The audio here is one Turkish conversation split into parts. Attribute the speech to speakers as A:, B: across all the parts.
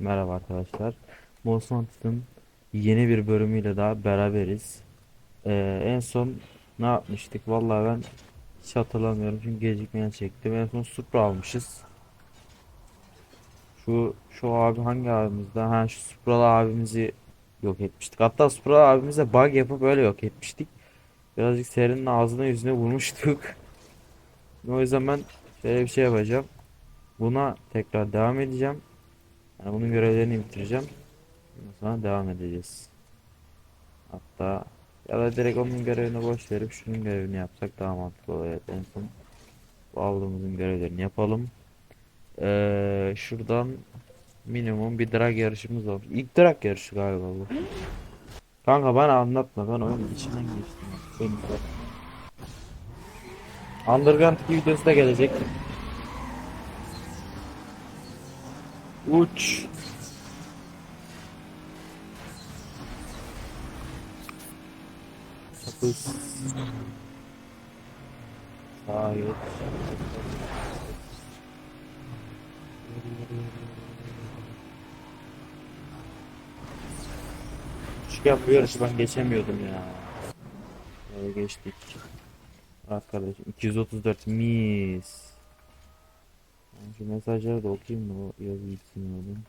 A: Merhaba arkadaşlar. Hunter'ın yeni bir bölümüyle daha beraberiz. Ee, en son ne yapmıştık? Vallahi ben hiç hatırlamıyorum çünkü gecikmeye çektim. En son Supra almışız. Şu şu abi hangi abimizde? Ha şu Supralı abimizi yok etmiştik. Hatta Supralı abimize bug yapıp öyle yok etmiştik. Birazcık serinin ağzına yüzüne vurmuştuk. O yüzden ben şöyle bir şey yapacağım. Buna tekrar devam edeceğim. Yani bunun görevlerini bitireceğim. Ondan sonra devam edeceğiz. Hatta ya da direkt onun görevini boş verip şunun görevini yapsak daha mantıklı olur. Evet, en son bu aldığımızın görevlerini yapalım. Ee, şuradan minimum bir drag yarışımız var. İlk drag yarışı galiba bu. Kanka bana anlatma ben oyunun içinden geçtim. Beni bırak. Underground 2 videosu da gelecek. Uç. Çapız. Sağa geç. Üçgen bu yarışı ben geçemiyordum ya. Böyle geçtik. Arkadaşım 234 mis. Şu mesajları da okuyayım mı? O yazı gitsin oğlum.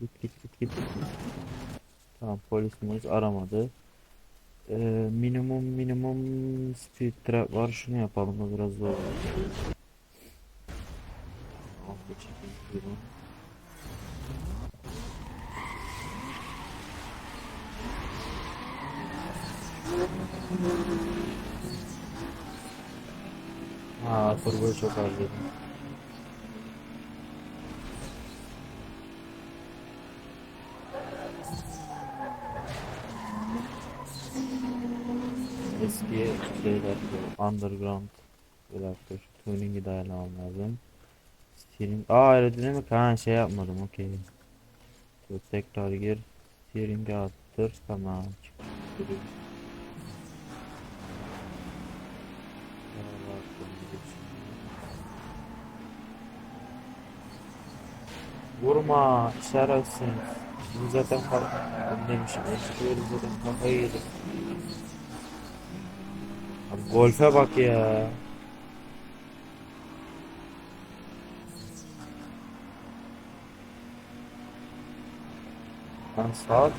A: Git git git git. Tamam polisimiz aramadı. Ee, minimum minimum speed trap var. Şunu yapalım da biraz zor. Geçelim şuradan. Ha, turboyu çok harcadım. Eski şeyler underground şu tuning'i de ayarlamam lazım. Steering aa aerodinamik ha şey yapmadım okey. Tekrar gir. Steering'i attır tamam. Çıkıyor. Vurma şerefsiz. Bu zaten demişim. Eşliyoruz zaten kafayı yedik. Abi golfe bak ya. Lan saat.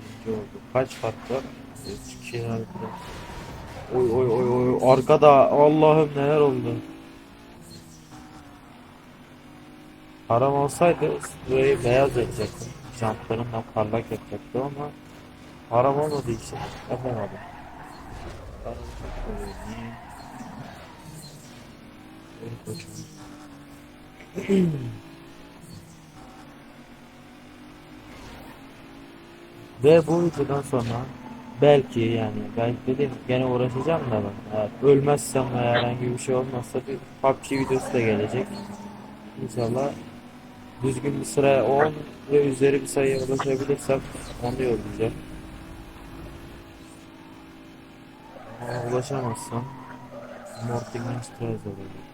A: Birinci oldu. Kaç fark var? 3 2 herhalde. Oy oy oy oy arkada Allah'ım neler oldu. Param olsaydı burayı beyaz yapacaktım. Jantlarımla parlak yapacaktım ama param olmadığı için yapamadım. Çok Ve bu videodan sonra belki yani belki dedim gene uğraşacağım da ben. Eğer ölmezsem veya herhangi bir şey olmazsa bir PUBG videosu da gelecek. İnşallah düzgün bir sıraya 10 ve üzeri bir sayıya ulaşabilirsem onu yollayacağım. Ama ulaşamazsam Mortingen Strauss olur.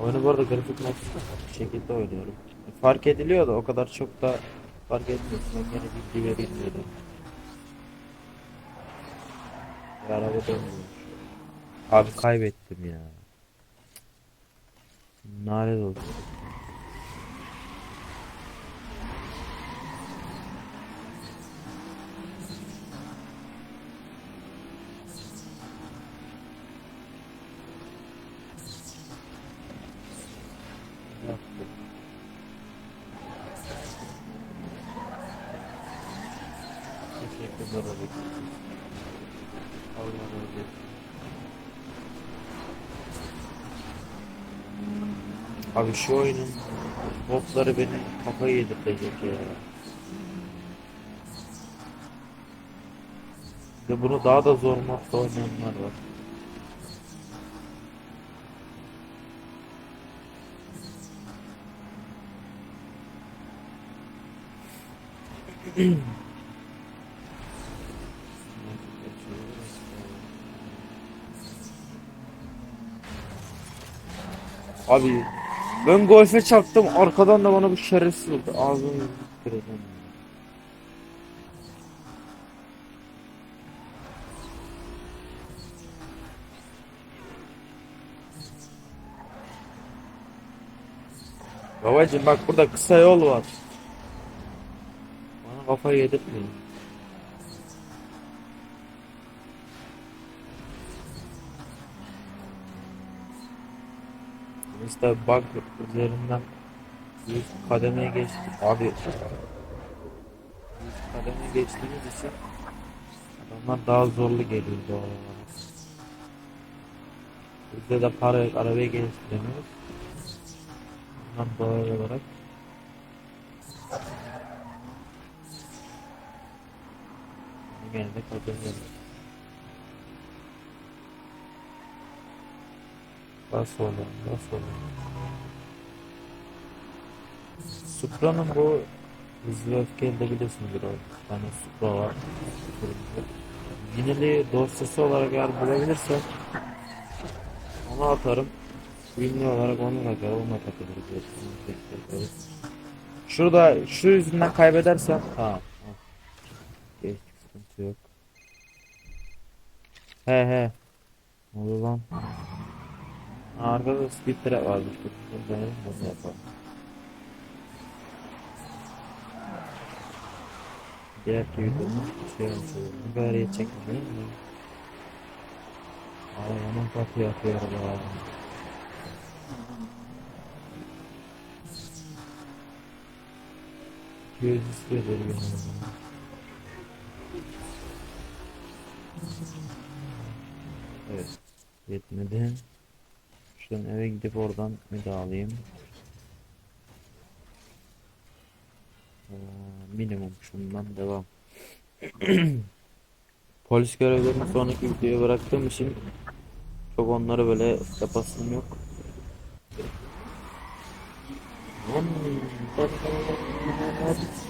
A: Oyunu bu arada grafik mod bir şekilde oynuyorum. Fark ediliyor da o kadar çok da fark etmiyor. Ben gene bilgi dedim. Bir araba dönmüyor. Abi kaybettim ya. Nalet olsun. Abi şu oyunun modları beni kafayı yedirtecek ya. Ve bunu daha da zor modda oynayanlar var. Abi ben golfe çarptım arkadan da bana bir şerefsiz oldu. Ağzını kıracağım. Babacım bak burada kısa yol var. Bana kafayı yedirtmeyin. İşte bak üzerinden 100 kademeye geçtik. Abi 100 kademeye geçtiğimiz için adamlar daha zorlu geliyor doğal olarak. Bizde de para yok, arabaya geliştiremiyoruz. Bundan doğal olarak gene de kademeye Bas oğlum, bas oğlum. Supra'nın bu hızlı öfkeli de biliyorsunuz bir tane Supra var. Yineli dosyası olarak eğer bulabilirsem onu atarım. Winli olarak onu da atarım, onu da. Şurada şu yüzünden kaybedersem tamam. Geçtik sıkıntı yok. He he. Ne oluyor lan? Arkada da speed trap vardı işte. Bunu yapalım. Diğer olur. Bu kadar yetecek mi aman kapı yapıyor araba. Göz istiyor böyle. Evet. Yetmedi. Şuradan eve gidip oradan alayım. Ee, minimum şundan devam. Polis görevlerini sonraki videoya bıraktığım için çok onları böyle yapasım yok. Bir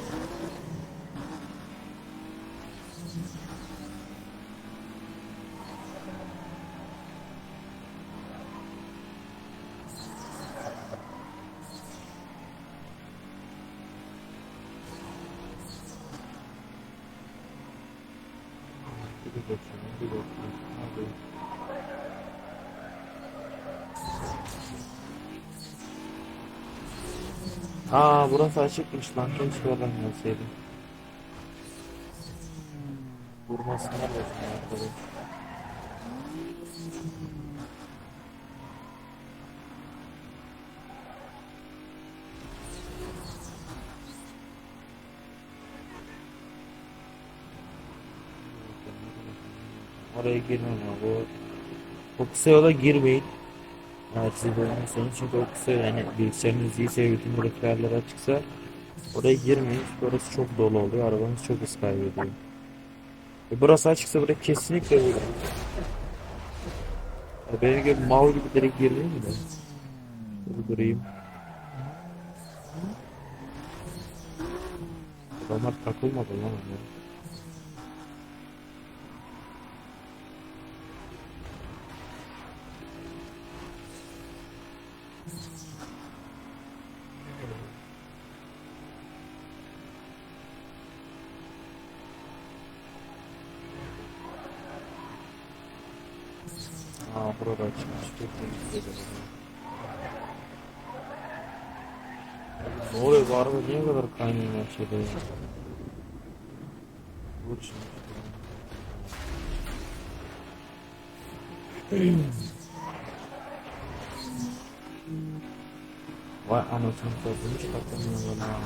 A: Aa burası açıkmış lan keşke oradan gelseydim. Vurmasına bakın arkadaş. Oraya girmem abi. O, o kısa yola girmeyin. Eğer siz oynuyorsanız çünkü o kısa yani bilgisayarınız iyiyse bütün grafiklerler açıksa oraya girmeyin çünkü orası çok dolu oluyor. Arabanız çok hız kaybediyor. E burası açıksa buraya kesinlikle vurun. Ya benim gibi mal gibi direkt girmeyeyim de. Şöyle durayım. Adamlar takılmadı lan onlar. Kadar kaynıyor her şeyde ya? Vur şimdi. Vay anasını satayım hiç katlamıyor bana.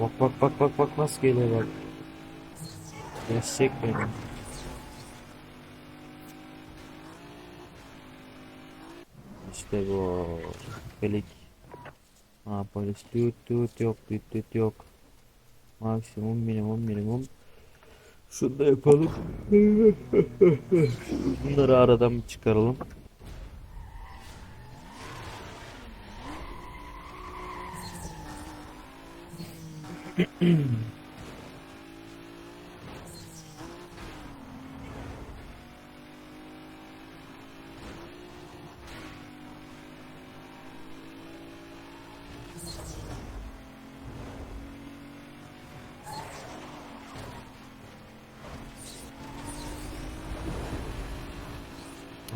A: Bak bak bak bak bak nasıl geliyor bak. Geçecek beni. İşte bu. Pelik. Ha polis tüt tüt yok tüt tüt yok. Maksimum minimum minimum. Şunu da yapalım. Bunları aradan çıkaralım.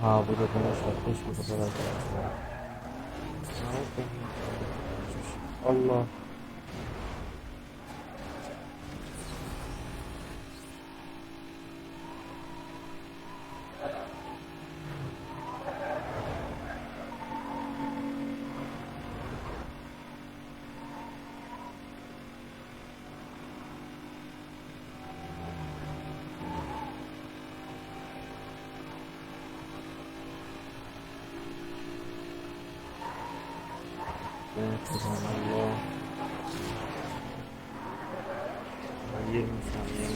A: Ha burada dönüş var. Keşke bu kadar. Allah. Subhanallah. 20 saniye.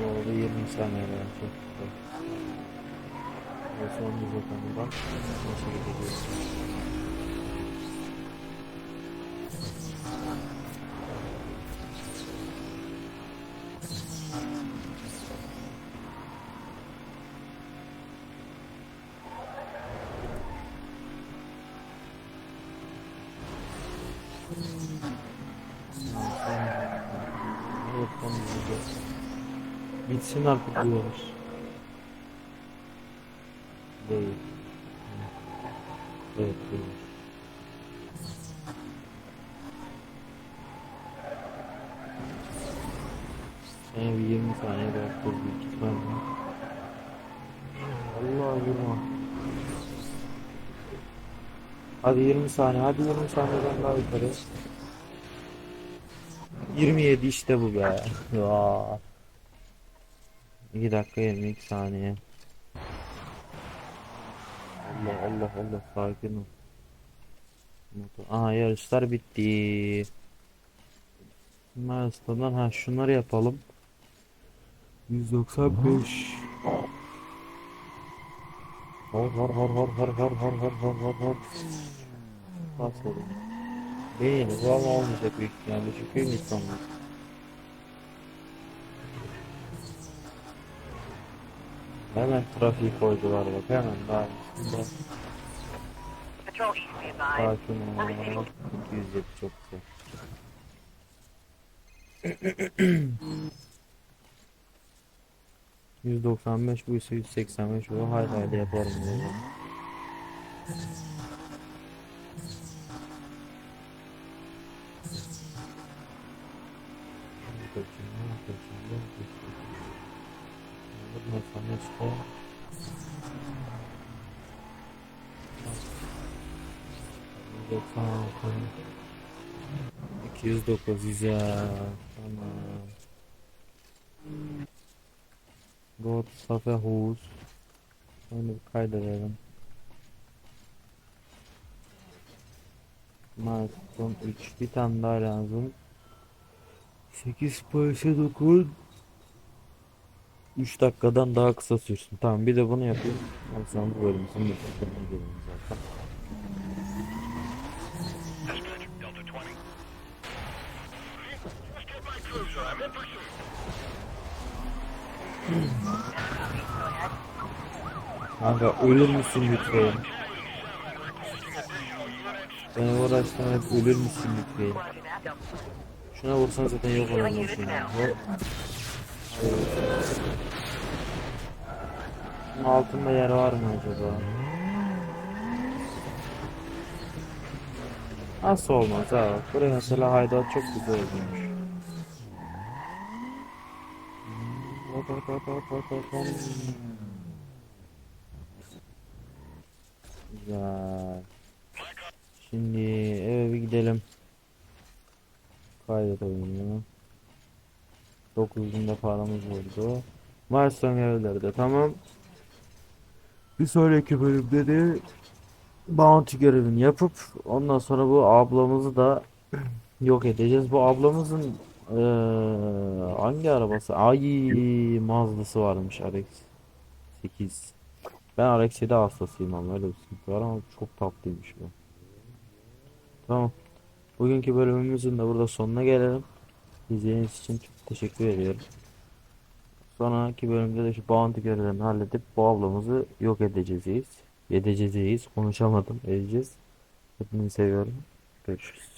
A: Oldu 20 saniye sorunuz yok hani bak nasıl. Bitsin artık bu olur. Seni bir 20 saniye bıraktır büyük ihtimalle. Allah vurma. Hadi 20 saniye, hadi 20 saniyeden daha yukarı. 27 işte bu be. Ya. 2 dakika 22 saniye. Allah Allah Allah sakin ol. Aha yarışlar bitti. Milestone'dan ha şunları yapalım. 195. Hor hor hor hor hor hor hor hor hor hor hor. Bas oğlum. Değil, ama olmayacak büyük ihtimalle çünkü Nisan'da. Hemen trafiği koydular bak hemen daha üstünde. Sakin ol. 207 çok güzel. 195 bu ise 185 bu hay hay de yaparım dedi. İki yüz dokuz güzel tamam. God Safa Huz. Onu bir kaydedelim. Milestone 3 bir tane daha lazım. 8 parça dokun. 3 dakikadan daha kısa sürsün. Tamam bir de bunu yapayım. Ondan sonra bu bölümümüzün sonuna gelelim zaten.
B: Dispatch, Delta 20. Let's get my cruiser. I'm in pursuit.
A: Kanka ölür müsün lütfen? Beni uğraştırma hep ölür müsün lütfen? Şuna vursan zaten yok ya. Hop. Bunun altında yer var mı acaba? Nasıl olmaz ha? Buraya mesela haydat çok güzel olmuş. Güzel. Şimdi eve bir gidelim. Kaydet oyunu. 9'unda paramız oldu. Milestone evlerde tamam. Bir sonraki bölümde de bounty görevini yapıp ondan sonra bu ablamızı da yok edeceğiz. Bu ablamızın eee, hangi arabası? Ay Mazda'sı varmış RX 8. Ben RX 7 hastasıyım ama öyle bir sıkıntı var ama çok tatlıymış bu. Tamam. Bugünkü bölümümüzün de burada sonuna gelelim. İzlediğiniz için çok teşekkür ediyorum. Sonraki bölümde de şu bounty görevlerini halledip bu ablamızı yok edeceğiz. Edeceğiz. Konuşamadım. Edeceğiz. Hepinizi seviyorum. Görüşürüz.